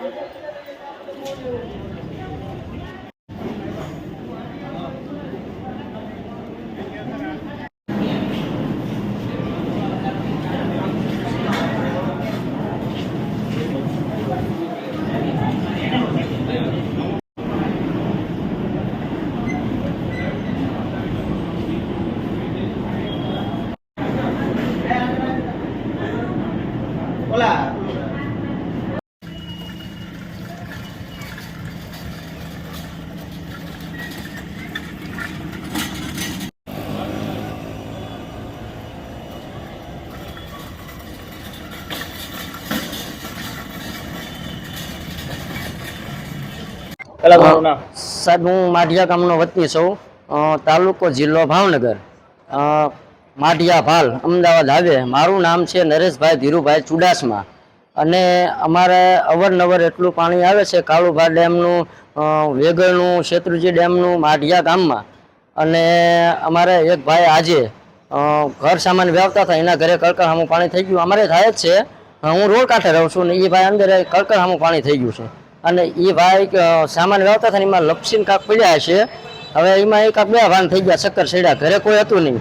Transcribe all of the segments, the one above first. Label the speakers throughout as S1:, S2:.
S1: Thank you. પેલા તમારું નામ?
S2: સાહેબ હું માઢિયા ગામનો વતની છું. તાલુકો જિલ્લો ભાવનગર. માઢિયા ભાલ અમદાવાદ આવે. મારું નામ છે નરેશભાઈ ધીરુભાઈ ચુડાસમા. અને અમારે અવરનવર એટલું પાણી આવે છે કાળુભા ડેમનું વેગળનું શેત્રુજી ડેમનું માઢિયા ગામમાં. અને અમારે એક ભાઈ આજે ઘર સામાન વ્યવતા હતા. એના ઘરે કળકળામું પાણી થઈ ગયું. અમારે થાય જ છે હું રોડ કાંઠે રહું છું ને એ ભાઈ અંદર કળકળામું પાણી થઈ ગયું છે. અને એ ભાઈ સામાન વ્યવતા હતા એમાં લપસીને કાંક પડ્યા છે. હવે એમાં એક બે ભાન થઈ ગયા, ચક્કર સડ્યા ઘરે કોઈ હતું નહીં.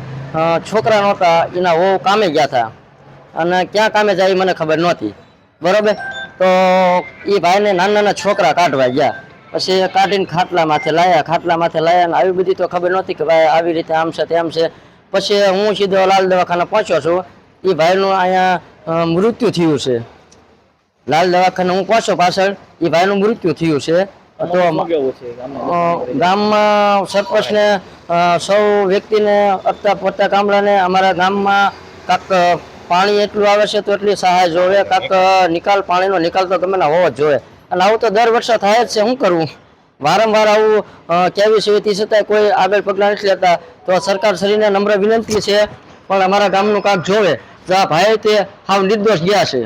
S2: છોકરા નહોતા, એના વહુ કામે ગયા હતા. અને ક્યાં કામે જાય મને ખબર નહોતી. બરોબર? તો એ ભાઈને નાના નાના છોકરા કાઢવા ગયા. પછી કાઢીને ખાટલા માથે લાયા, ખાટલા માથે લાયા અને આવી બધી તો ખબર નહોતી કે ભાઈ આવી રીતે આમ છે, તેમ છે. પછી હું સીધો લાલ દવાખાને પહોંચ્યો છું. એ ભાઈનું અહીંયા મૃત્યુ થયું છે. લાલ દવાખાને હું પહોંચ્યો પાછળ એ ભાઈનું મૃત્યુ થયું છે. તો
S1: ગામમાં?
S2: સરપંચને સૌ વ્યક્તિને અડતા પડતા ગામડાને અમારા ગામમાં કાંક પાણી એટલું આવે છે તો એટલી સહાય જોવે. કાંક નિકાલ પાણીનો નિકાલ તો ગમે હોવો જ જોઈએ અને આવું તો દર વર્ષે થાય જ છે શું કરવું વારંવાર આવું કેવી છે તે છતાંય કોઈ આગળ પગલાં નથી લેતા. તો સરકાર શ્રીને નમ્ર વિનંતી છે પણ અમારા ગામનું કાંક જોવે. જો આ ભાઈ તે હાવ નિર્દોષ ગયા છે.